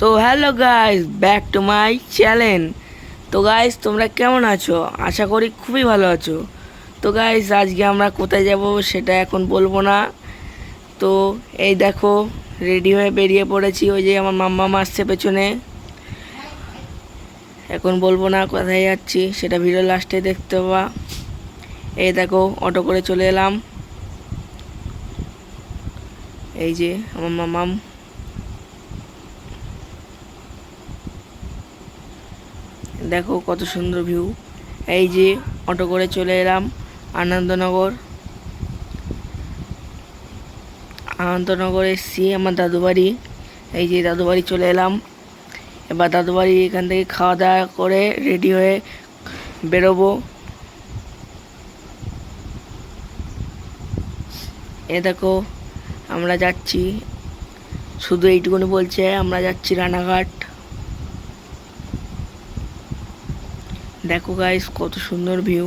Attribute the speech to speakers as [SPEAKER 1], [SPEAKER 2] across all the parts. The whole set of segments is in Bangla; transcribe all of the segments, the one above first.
[SPEAKER 1] তো hello guys back to my channel তো গাইস তোমরা কেমন আছো? আশা করি খুবই ভালো আছো। তো গাইস আজকে আমরা কোথায় যাব সেটা এখন বলব না। তো এই দেখো রেডি হয়ে বেরিয়ে পড়েছি ওই যে আমার মাম্মা আসছে পেছনে। এখন বলব না কোথায় যাচ্ছি, সেটা ভিডিও লাস্টে দেখতে পাবা। এই দেখো, অটো করে চলে এলাম। এই যে আমার মামাম দেখো কত সুন্দর ভিউ। এই যে অটো করে চলে এলাম আনন্দনগর। আনন্দনগর এসছি আমার দাদু বাড়ি এই যে দাদু বাড়ি চলে এলাম। এবার দাদু বাড়ি এখান থেকে খাওয়া দাওয়া করে রেডি হয়ে বেরোবো। এ দেখো, আমরা যাচ্ছি। শুধু এইটুকুনি বলছে, আমরা যাচ্ছি রানাঘাট। দেখো গাইস কত সুন্দর ভিউ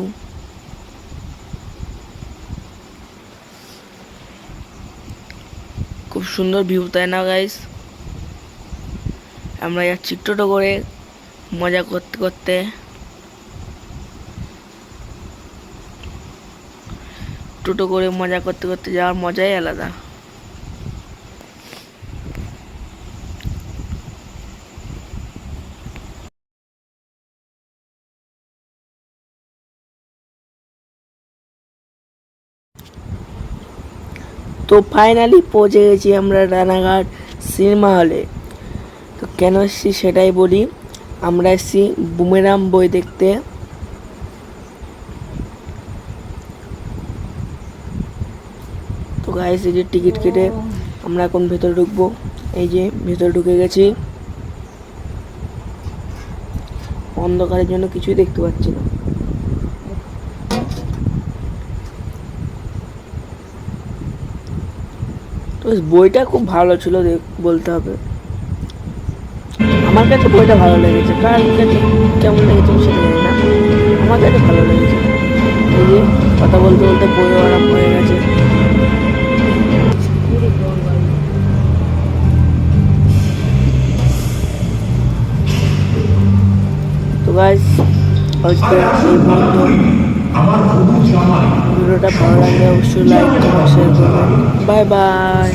[SPEAKER 1] খুব সুন্দর ভিউ তাই না গাইস আমরা যাচ্ছি টোটো করে, মজা করতে করতে। টোটো করে মজা করতে করতে যাওয়ার মজাই আলাদা। তো ফাইনালি পৌঁছে গেছি আমরা রানাঘাট সিনেমা হলে তো কেন এসছি সেটাই বলি আমরা এসেছি বুমেরাম বই দেখতে। তো গাইস এই যে টিকিট কেটে আমরা এখন ভেতরে ঢুকবো। এই যে ভেতরে ঢুকে গেছি। অন্ধকারের জন্য কিছুই দেখতে পাচ্ছি না। তো বইটা খুব ভালো ছিল বলতে হবে। আমার কাছে বইটা ভালো লেগেছে। কার কাছে কেমন লেগেছে সেটা জানি না। আমার কাছে ভালো লেগেছে। এই যে কথা বলতে বলতে বইও আরাম হয়ে গেছে। তো গাইস আজকে এই ভিডিওটা ভালো লাগলে অবশ্যই লাইক কমেন্ট শেয়ার করবেন বাই বাই।